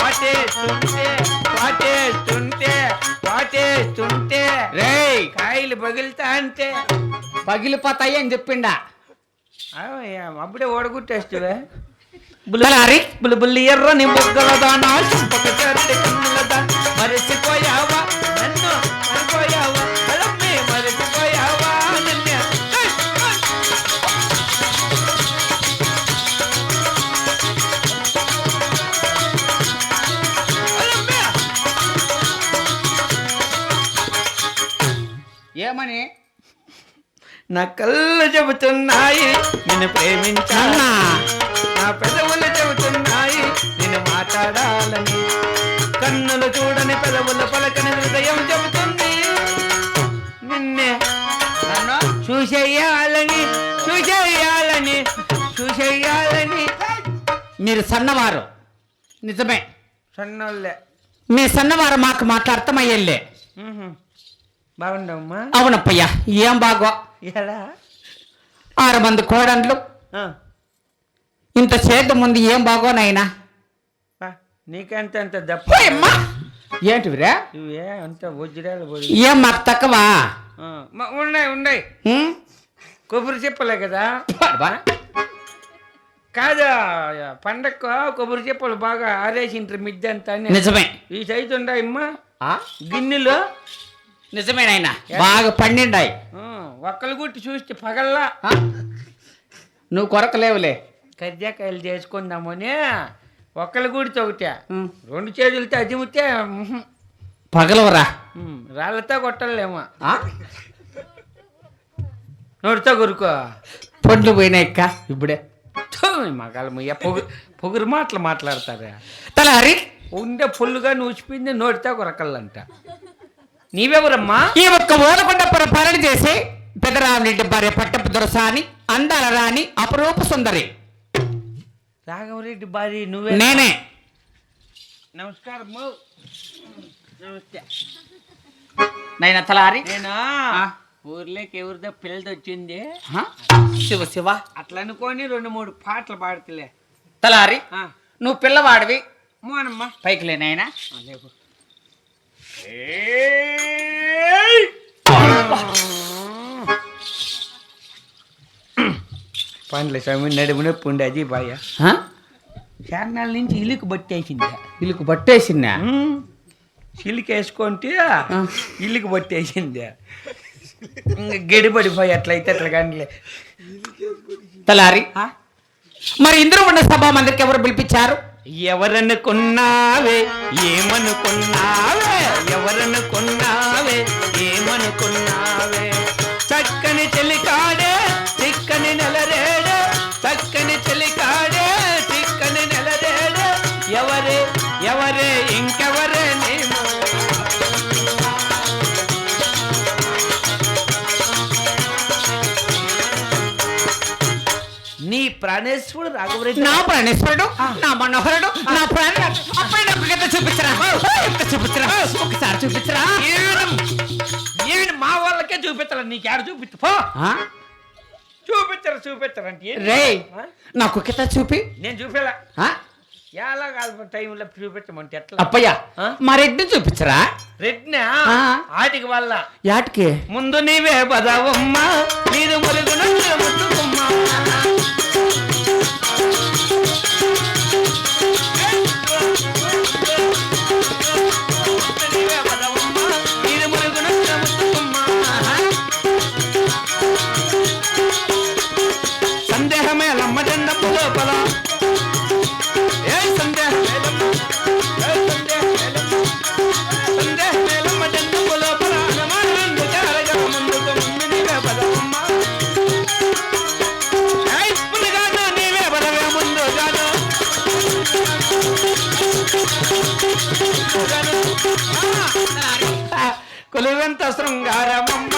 పాటేస్తుంటే పాటేస్తుంటే పాటేస్తుంటే. రేయ్. కాయలు పగిలితా అంటే. పగిలిపోతాయి అని చెప్పిండా. అప్పుడే ఓడగొట్టేస్తువే. బుల్బుల్ ఎర్రని బొగ్గల దానా ఏమని? నా కళ్ళు చెబుతున్నాయి నిన్ను ప్రేమించానా నా పెదవులు చెబుతున్నాయి నేను మాట్లాడాలని. కన్నులు చూడని పెదవుల పలకని హృదయం చెబుతుంది. నిన్నే నన్ను? చూసేయాలని చూసేయాలని చూసేయాలని. మీరు సన్నవారు. నిజమే. సన్నోళ్ళే. మీ సన్నవారు మాకు మాకు అర్థమయ్యేళ్ళే. బాగుండమ్మా అవునప్పయ్యా ఏం బాగో? ఎలా? ఆరు మంది కోడన్లు. ఆ, ఇంత చేద్ద ముందు ఏం బాగోనైనా బా, నీకంత అంత దప్ప ఏంటివిరా? ఇవే అంత వజ్రాలు ఏం మాకు తక్కువా? ఉన్నాయి ఉన్నాయి? కొబ్బరి చెప్పలే కదా? బా. కాదా పండగ కొబ్బరి చెప్పలు బాగా ఆరేసింటారు మిద్దె అంతా అని. నిజమే. ఈ సైజు ఉండయమ్మా. ఆ? గిన్నెలు నిజమేనాయనా బాగా పండిండాయి ఒక్కలు గుట్టి చూస్తే పగల్లా? నువ్వు కొరకలేవులే కజ్జాకాయలు చేసుకుందామని ఒక్కలు గుడితో ఒకటే. రెండు చేతులతో అదిమితే పగలవరా? రాళ్ళతో కొట్టలేమో? నోటితో కొరుకో. పొడ్లు పోయినాయక్క ఇప్పుడే. మగాళ్ళ ముయ్య పొగు పొగురు మాటలు మాట్లాడతారా. తలారి ఉండే పుల్లుగా నూచిపోయింది నోటితో కొరకల్లంట. నీవెవరమ్మా? ఈ ఒక్క ఓలకొండ పరిపాలన చేసి పెదరామరెడ్డి భార్య పట్టపు దొరసాని అందాల రాణి అపరూప సుందరి. రాఘవరెడ్డి భార్య నువ్వే నేనే. నమస్కారం నమస్తే. నైనా తలారి? నేనా? ఆ. ఊర్లోకి ఎవరిదో పిల్లది వచ్చింది? శివ శివ. అట్లా అనుకొని రెండు మూడు పాటలు పాడుతులే. తలారి ఆ, నువ్వు పిల్లవాడివి. మోనమ్మా. పైకి లేనాయనా లేవు. పండ్ల స్వామి నడుము నొప్పి ఉండే అది బాయ చాన్నాళ్ళ నుంచి ఇల్లుకు పట్టేసింది వీళ్ళకు పట్టేసిందా చిలికి వేసుకుంటే ఇల్లుకి పట్టేసింది ఇంకా గడిపడిపోయి అట్లయితే అట్లా కానీ తలారి మరి ఇందులో ఉన్న సభా మందిరికి ఎవరు పిలిపించారు? ఎవరనుకున్నావే ఏమనుకున్నావే ఎవరనుకున్నావే? చక్కని చెలికాడే చిక్కని నెలరేడే. చక్కని చెలికాడే చిక్కని నెలరేడే. ఎవరే ఎవరే ఇంకెవరే నేమో నీ ప్రాణేశ్వరుడు రాఘవరెడ్డి. నా ప్రాణేశ్వరుడు నా మనోహరుడు నా ప్రాణ చూపించాల నీకు ఆడ చూపించు పో? చూపించరు చూపించరు అంటే? రే? నాకు కింద చూపి నేను చూపేలా? ఎలా కాదు టైంలో చూపించమంటే ఎట్లా అప్పయ్య? మా రెడ్డి చూపించరా రెడ్నా ఆ. ఆటికి వల్ల యాటికి ముందు నీవే పదవమ్మ నీరు మురుగున ముట్టుకుమ్మ కొలువెంత శృంగారమమ్మ.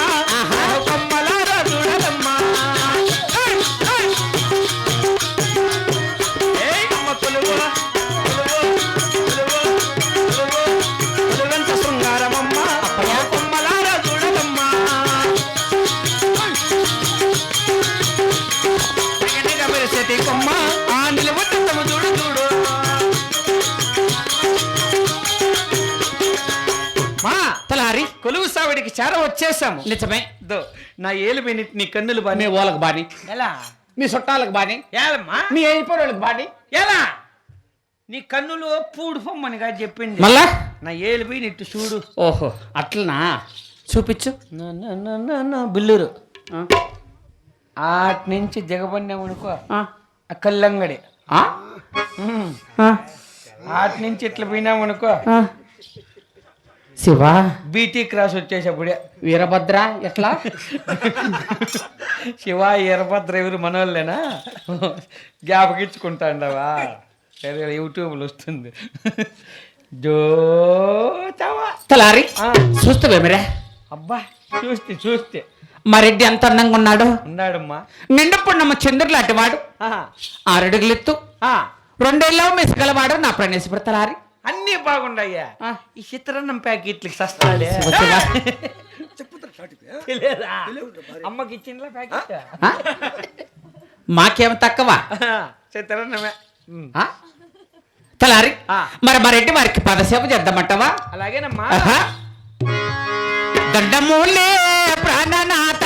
చేర వచ్చేసాము. నిజమే. దో నా ఏలు పోయినట్టు నీ కన్నులు బాని. మీ వాళ్ళకి బాని. ఎలా? మీ చుట్టాలకు బాని. ఏలమ్మా? మీ అయిపోయిన బాని. ఎలా? నీ కన్నులు పూడు పొమ్మనిగా చెప్పింది. మళ్ళా? నా ఏలు పోయినట్టు చూడు. ఓహో అట్లనా? చూపించు. నా నా నా నా నా బిల్లురు. ఆటి నుంచి దిగబడినామనుకో ఆ, కల్లంగడి. ఆటి నుంచి ఇట్లా పోయినామనుకో. శివా. బీటీ క్రాస్ వచ్చేసప్పుడే వీరభద్ర ఎట్లా? శివ ఈరభద్ర ఎవరు మనోళ్ళేనా? జ్ఞాపకించుకుంటాండవా? యూట్యూబ్లో వస్తుంది. తలారి. చూస్తావేమిరా అబ్బా చూస్తే చూస్తే. మా రెడ్డి ఎంత అందంగా ఉన్నాడు. ఉన్నాడమ్మా. నిండప్పుడు నమ్మ చంద్రుడు లాంటి వాడు. ఆరడుగులెత్తు. రెండేళ్ళ మెసగలవాడు నా ప్రణేశ్వర తలారి. అన్నీ బాగుండయ్యా. ఈ చిత్రాన్నం శివ. తెలియదా? అమ్మకి ఇచ్చిండ్లా ప్యాకెట్? మాకేం తక్కువ? చిత్రాన్నమే? తలారి. మరి మా రెడ్డి వారికి పదసేవ చేద్దామంటావా? అలాగేనమ్మా. దండమూలే ప్రాణనాథ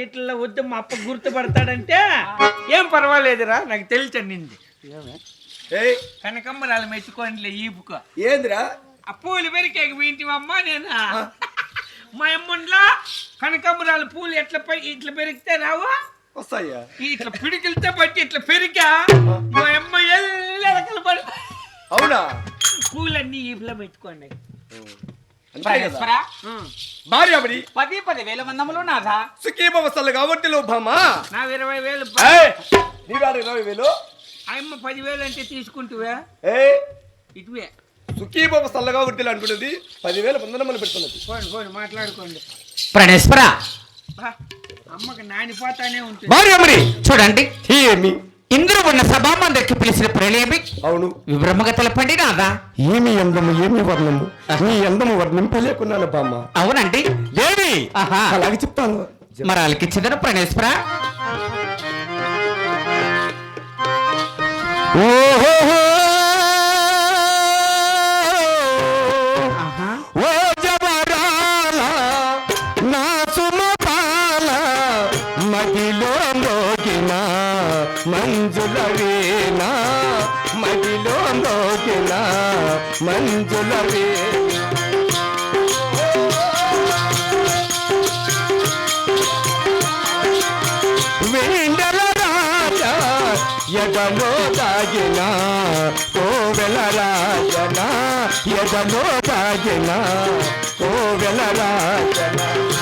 చెట్లలో వద్దు మా అప్ప గుర్తుపడతాడంటే ఏం పర్వాలేదురా నాకు తెలిసండి ఏయ్. కనకమ్మరాలు మెచ్చుకోనిలే ఈపుకో ఏందిరా? ఆ పూలు పెరికేకి వీంటి అమ్మ నేను? మా అమ్మండ్లా కనకమ్మరాలు పూలు ఎట్లా పై ఇట్లా పెరిగితే రావా? వస్తాయా ఇట్లా పిడికిలితే బట్టి ఇట్లా పెరిగా మా అమ్మ ఎల్లెలకలు పడి అవునా? పూలన్నీ ఈపులో పెట్టుకోండి అంతే కదా? భార్య అమరి పది వేల మందములు నాథా నా ఇరవై వేలు ఏయ్ నీ వాడు ఇరవై వేలు? అమ్మ పదివేలు అంటే తీసుకుంటువే? ఏయ్ ఇటువే. సుఖీభవ సల్లగా వడ్డీలు అనుకున్నది పదివేల వందనములు పెడుతున్నది. పోండి పోండి మాట్లాడుకోండి. ప్రణేశ్వర బా, అమ్మకి నానిపోతానే ఉంటుంది. మరి చూడండి. ఏమి? ఇందులో ఉన్న సభామందరికి పిలిచిన ప్రణేమి అవును. విభ్రమగా తెలపండి నాదా ఏమి అందము ఏమి వర్ణము? నీ అందము వర్ణింపలేకున్నాను బామ్మ. అవునండి. దేవి అలాగే చెప్తాను. మరి అలికిచ్చదను ప్రణేశ్వర ఓహో మోగిన మంజుల వీణ వేండల రాజా ఎదలో దాగిన కోవెల రాజన ఎదలో దాగిన కోవెల రాజన.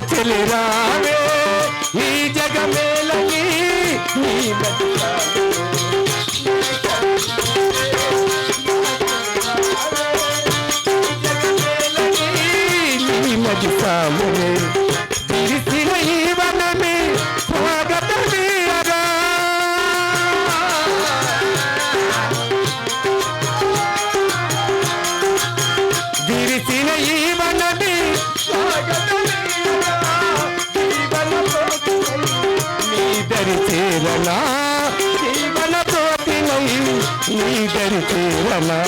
నా నీ తీరమా